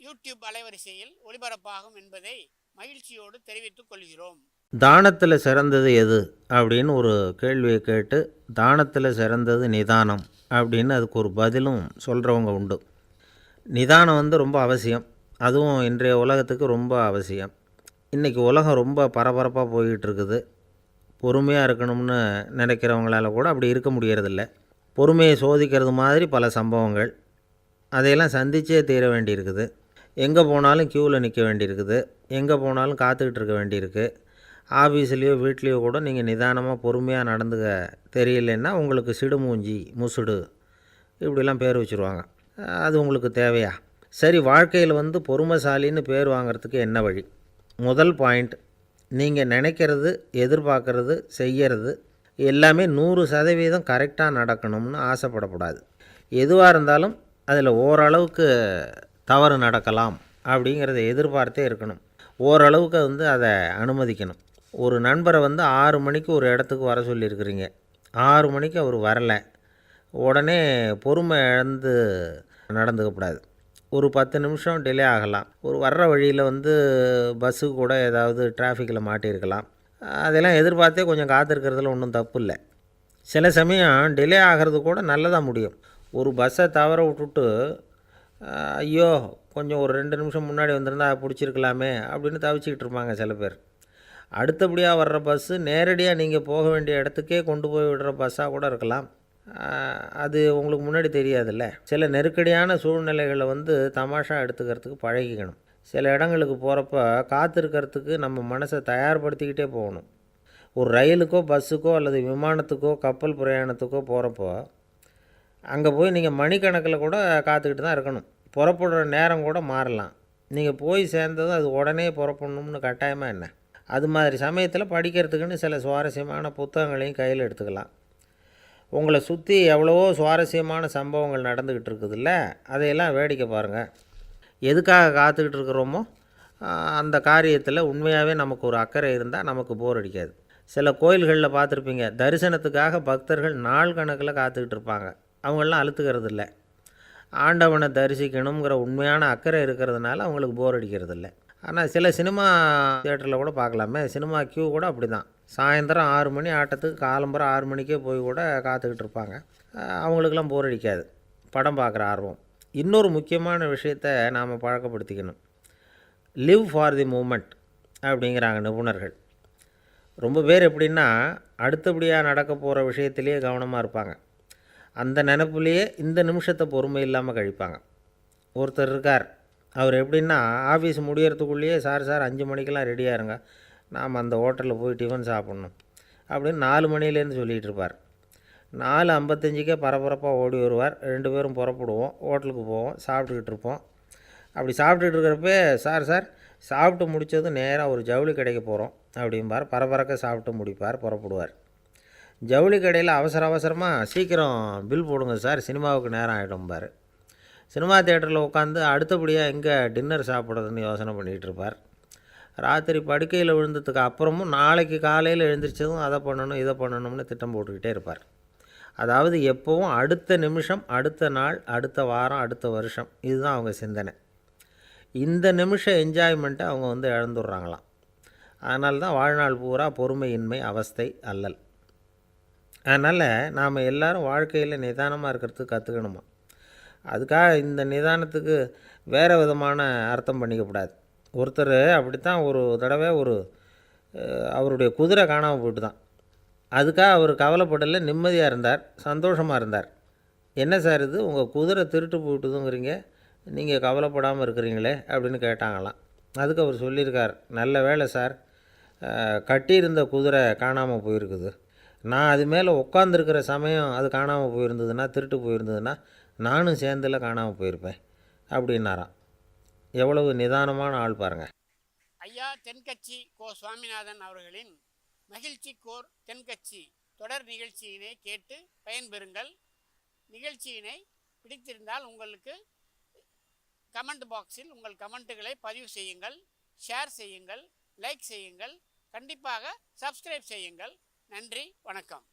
YouTube அலைவரிசையில் ஒளிபரப்பாகும் என்பதை மகிழ்ச்சியோடு தெரிவித்துக் கொள்கிறோம். தானத்தில் சிறந்தது எது? அப்படின்னு ஒரு கேள்வியை கேட்டு தானத்தில் சிறந்தது நிதானம் அப்படின்னு அதுக்கு ஒரு பதிலும் சொல்கிறவங்க உண்டு. நிதானம் வந்து ரொம்ப அவசியம். அதுவும் இன்றைய உலகத்துக்கு ரொம்ப அவசியம். இன்றைக்கி உலகம் ரொம்ப பரபரப்பாக போயிட்டுருக்குது. பொறுமையாக இருக்கணும்னு நினைக்கிறவங்களால கூட அப்படி இருக்க முடியறதில்ல. பொறுமையை சோதிக்கிறது மாதிரி பல சம்பவங்கள். அதையெல்லாம் சந்திச்சே தீர வேண்டியிருக்குது. எங்கே போனாலும் க்யூவில் நிற்க வேண்டியிருக்குது. எங்கே போனாலும் காத்துக்கிட்டு இருக்க வேண்டியிருக்கு. ஆஃபீஸ்லேயோ வீட்லேயோ கூட நீங்கள் நிதானமாக பொறுமையாக நடந்துக்க தெரியலன்னா உங்களுக்கு சிடுமூஞ்சி முசுடு இப்படிலாம் பேர் வச்சுருவாங்க. அது உங்களுக்கு தேவையா? சரி வாழ்க்கையில் வந்து பொறுமைசாலின்னு பேர் வாங்குறதுக்கு என்ன வழி? முதல் பாயிண்ட் நீங்கள் நினைக்கிறது எதிர்பார்க்கறது செய்யறது எல்லாமே நூறு சதவீதம் கரெக்டாக நடக்கணும்னு ஆசைப்படக்கூடாது. எதுவாக இருந்தாலும் அதில் ஓரளவுக்கு தவறு நடக்கலாம் அப்படிங்கிறத எதிர்பார்த்தே இருக்கணும். ஓரளவுக்கு வந்து அதை அனுமதிக்கணும். ஒரு நண்பரை வந்து ஆறு மணிக்கு ஒரு இடத்துக்கு வர சொல்லியிருக்கிறீங்க. ஆறு மணிக்கு அவர் வரலை. உடனே பொறுமை இழந்து நடந்துக்கக்கூடாது ஒரு பத்து நிமிஷம் டிலே ஆகலாம். ஒரு வர்ற வழியில் வந்து பஸ்ஸு கூட ஏதாவது டிராஃபிக்கில் மாட்டியிருக்கலாம். அதெல்லாம் எதிர்பார்த்தே கொஞ்சம் காத்திருக்கிறதுல ஒன்றும் தப்பு இல்லை. சில சமயம் டிலே ஆகிறது கூட நல்லதாக முடியும். ஒரு பஸ்ஸை தவற விட்டுட்டு ஐயோ கொஞ்சம் ஒரு ரெண்டு நிமிஷம் முன்னாடி வந்திருந்தா பிடிச்சிருக்கலாமே அப்படின்னு தவிச்சிக்கிட்டு இருப்பாங்க சில பேர். அடுத்தபடியாக வர்ற பஸ்ஸு நேரடியாக நீங்கள் போக வேண்டிய இடத்துக்கே கொண்டு போய் விடுற பஸ்ஸாக கூட இருக்கலாம். அது உங்களுக்கு முன்னாடி தெரியாதுல்ல. சில நெருக்கடியான சூழ்நிலைகளை வந்து தமாஷா எடுத்துக்கிறதுக்கு பழகிக்கணும். சில இடங்களுக்கு போகிறப்ப காத்திருக்கிறதுக்கு நம்ம மனசை தயார்படுத்திக்கிட்டே போகணும். ஒரு ரயிலுக்கோ பஸ்ஸுக்கோ அல்லது விமானத்துக்கோ கப்பல் பிரயாணத்துக்கோ போகிறப்போ அங்கே போய் நீங்கள் மணிக்கணக்கில் கூட காத்துக்கிட்டு தான் இருக்கணும். புறப்படுற நேரம் கூட மாறலாம். நீங்கள் போய் சேர்ந்ததும் அது உடனே புறப்படணும்னு கட்டாயமாக என்ன? அது மாதிரி சமயத்தில் படிக்கிறதுக்குன்னு சில சுவாரஸ்யமான புத்தகங்களையும் கையில் எடுத்துக்கலாம். உங்களை சுற்றி எவ்வளவோ சுவாரஸ்யமான சம்பவங்கள் நடந்துக்கிட்டு இருக்குதுல்ல? அதையெல்லாம் வேடிக்கை பாருங்கள் எதுக்காக காத்துக்கிட்டு இருக்கிறோமோ அந்த காரியத்தில் உண்மையாகவே நமக்கு ஒரு அக்கறை இருந்தால் நமக்கு போர் அடிக்காது. சில கோயில்களில் பார்த்துருப்பீங்க தரிசனத்துக்காக பக்தர்கள் நாள் கணக்கில் காத்துக்கிட்டு இருப்பாங்க. அவங்களெலாம் அழுத்துக்கிறது இல்லை ஆண்டவனை தரிசிக்கணுங்கிற உண்மையான அக்கறை இருக்கிறதுனால அவங்களுக்கு போர் அடிக்கிறது இல்லை ஆனால் சில சினிமா தியேட்டரில் கூட பார்க்கலாமே. சினிமா கியூ கூட அப்படி தான் சாயந்தரம் ஆறு மணி ஆட்டத்துக்கு காலம்பரம் ஆறு மணிக்கே போய் கூட காத்துக்கிட்டு இருப்பாங்க. அவங்களுக்கெல்லாம் போர் அடிக்காது. படம் பார்க்குற ஆர்வம். இன்னொரு முக்கியமான விஷயத்தை நாம் பழக்கப்படுத்திக்கணும். லிவ் ஃபார் தி மூமெண்ட் அப்படிங்கிறாங்க நிபுணர்கள். ரொம்ப பேர் எப்படின்னா அடுத்தபடியாக நடக்க போகிற விஷயத்திலேயே கவனமாக இருப்பாங்க. அந்த நினப்புலேயே இந்த நிமிஷத்தை பொறுமை இல்லாமல் கழிப்பாங்க. ஒருத்தர் இருக்கார். அவர் எப்படின்னா ஆஃபீஸ் முடியறதுக்குள்ளேயே சார் சார் அஞ்சு மணிக்கெல்லாம் ரெடியாக இருங்க. நாம் அந்த ஹோட்டலில் போய் டிஃபன் சாப்பிட்ணும். அப்படின்னு நாலு மணிலேருந்து சொல்லிகிட்டு இருப்பார். நாலு ஐம்பத்தஞ்சுக்கே பரபரப்பாக ஓடி வருவார். ரெண்டு பேரும் புறப்படுவோம். ஹோட்டலுக்கு போவோம். சாப்பிட்டுக்கிட்டு இருப்போம். அப்படி சாப்பிட்டுட்டு இருக்கிறப்ப சார் சார் சாப்பிட்டு முடித்ததும் நேராக ஒரு ஜவுளி கடைக்கு போகிறோம் அப்படிம்பார். பரபரக்க சாப்பிட்டு முடிப்பார் புறப்படுவார். ஜவுளி கடையில் அவசர அவசரமாக சீக்கிரம் பில் போடுங்க சார். சினிமாவுக்கு நேரம் ஆகிடும்பார் சினிமா தேட்டரில் உட்காந்து அடுத்தபடியாக எங்கே டின்னர் சாப்பிட்றதுன்னு யோசனை பண்ணிகிட்டு இருப்பார். ராத்திரி படுக்கையில் விழுந்ததுக்கு அப்புறமும் நாளைக்கு காலையில் எழுந்திரிச்சதும் அதை பண்ணணும் இதை பண்ணணும்னு திட்டம் போட்டுக்கிட்டே இருப்பார். அதாவது எப்போவும் அடுத்த நிமிஷம் அடுத்த நாள் அடுத்த வாரம் அடுத்த வருஷம் இதுதான் அவங்க சிந்தனை. இந்த நிமிஷம் என்ஜாய்மெண்ட்டை அவங்க வந்து இழந்துடுறாங்களாம். அதனால தான் வாழ்நாள் பூரா பொறுமையின்மை அவஸ்தை அல்லல். அதனால் நாம் எல்லோரும் வாழ்க்கையில் நிதானமாக இருக்கிறதுக்கு கற்றுக்கணுமா அதுக்காக இந்த நிதானத்துக்கு வேறு விதமான அர்த்தம் பண்ணிக்கக்கூடாது. ஒருத்தர் அப்படித்தான் ஒரு தடவை ஒரு அவருடைய குதிரை காணாமல் போயிட்டு தான் அதுக்காக அவர் கவலைப்படலை நிம்மதியாக இருந்தார் சந்தோஷமாக இருந்தார். என்ன சார் இது? உங்கள் குதிரை திருட்டு போயிட்டுதுங்கிறீங்க. நீங்கள் கவலைப்படாமல் இருக்கிறீங்களே அப்படின்னு கேட்டாங்களாம். அதுக்கு அவர் சொல்லியிருக்கார் நல்ல வேலை சார் கட்டியிருந்த குதிரை காணாமல் போயிருக்குது. நான் அது மேலே உட்காந்துருக்கிற சமயம் அது காணாமல் போயிருந்ததுன்னா திருட்டு போயிருந்ததுன்னா நானும் சேர்ந்தில் காணாமல் போயிருப்பேன் அப்படின்னாராம். எவ்வளவு நிதானமான ஆள் பாருங்கள் ஐயா தென்கட்சி கோ. சுவாமிநாதன் அவர்களின் மகிழ்ச்சி கோர் தென்கட்சி தொடர் நிகழ்ச்சியினை கேட்டு பயன்பெறுங்கள். நிகழ்ச்சியினை பிடித்திருந்தால் உங்களுக்கு கமெண்ட் பாக்ஸில் உங்கள் கமெண்ட்டுகளை பதிவு செய்யுங்கள் ஷேர் செய்யுங்கள் லைக் செய்யுங்கள் கண்டிப்பாக சப்ஸ்கிரைப் செய்யுங்கள். நன்றி வணக்கம்.